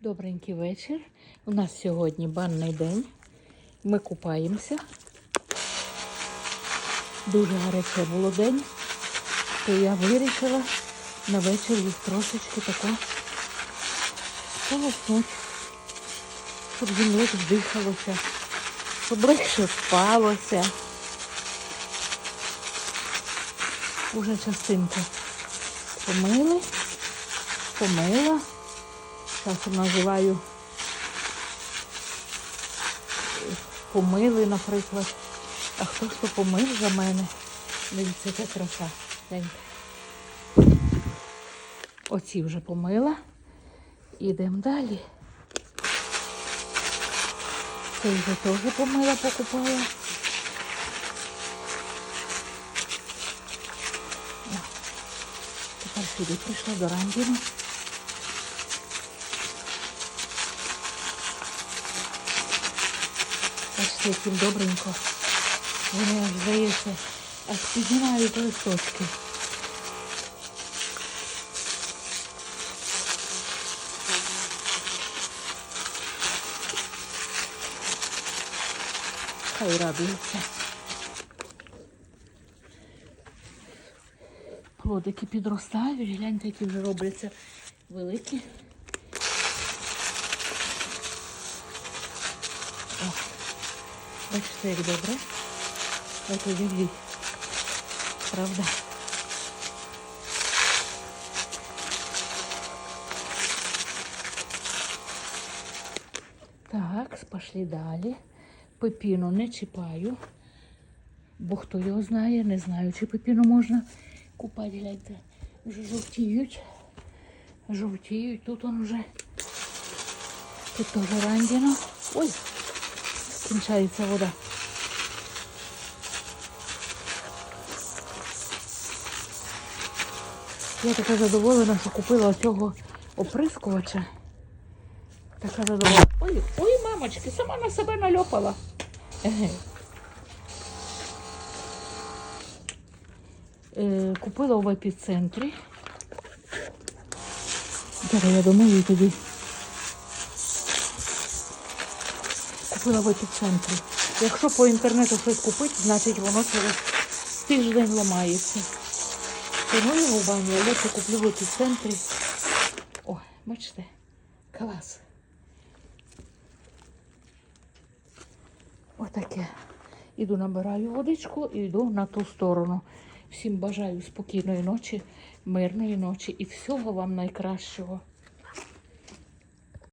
Добренький вечір. У нас сьогодні банний день. Ми купаємося. Дуже гаряче було день, то я вирішила на вечір їх трошечки тако сполоснуть, щоб їм дихалося, щоб легше спалося. Уже частинку помили, помила. Часом називаю помили, наприклад. А хто ж то помив за мене? Дивіться, яка краса. Оці вже помила. Ідемо далі. Цей вже теж помила, покупала. Тепер сюди прийшла до Рандіна. Бачите, яким добренько. Вони аж здається, аж піднімають листочки. Хай радуються. Плодики підростають, гляньте, які вже робляться великі. Бачите, як добре. От уявіть. Правда? Так, пішли далі. Пепіну не чіпаю, бо хто його знає, не знаю, чи пепіну можна купати, гляньте. Вже жовтіють. Жовтіють. Тут он вже. Тут теж рандіно. Ой, кінчається вода. Я така задоволена, що купила цього оприскувача. Така задоволена. Ой, ой, мамочки, сама на себе нальопала. Е, купила в епіцентрі. Зараз я домою тоді. Купила в епіцентрі. Якщо по інтернету щось купити, значить воно через тиждень ламається. Тому його баню, але це куплю в епіцентрі. О, бачите, клас. Отаке. Іду набираю водичку і йду на ту сторону. Всім бажаю спокійної ночі, мирної ночі і всього вам найкращого.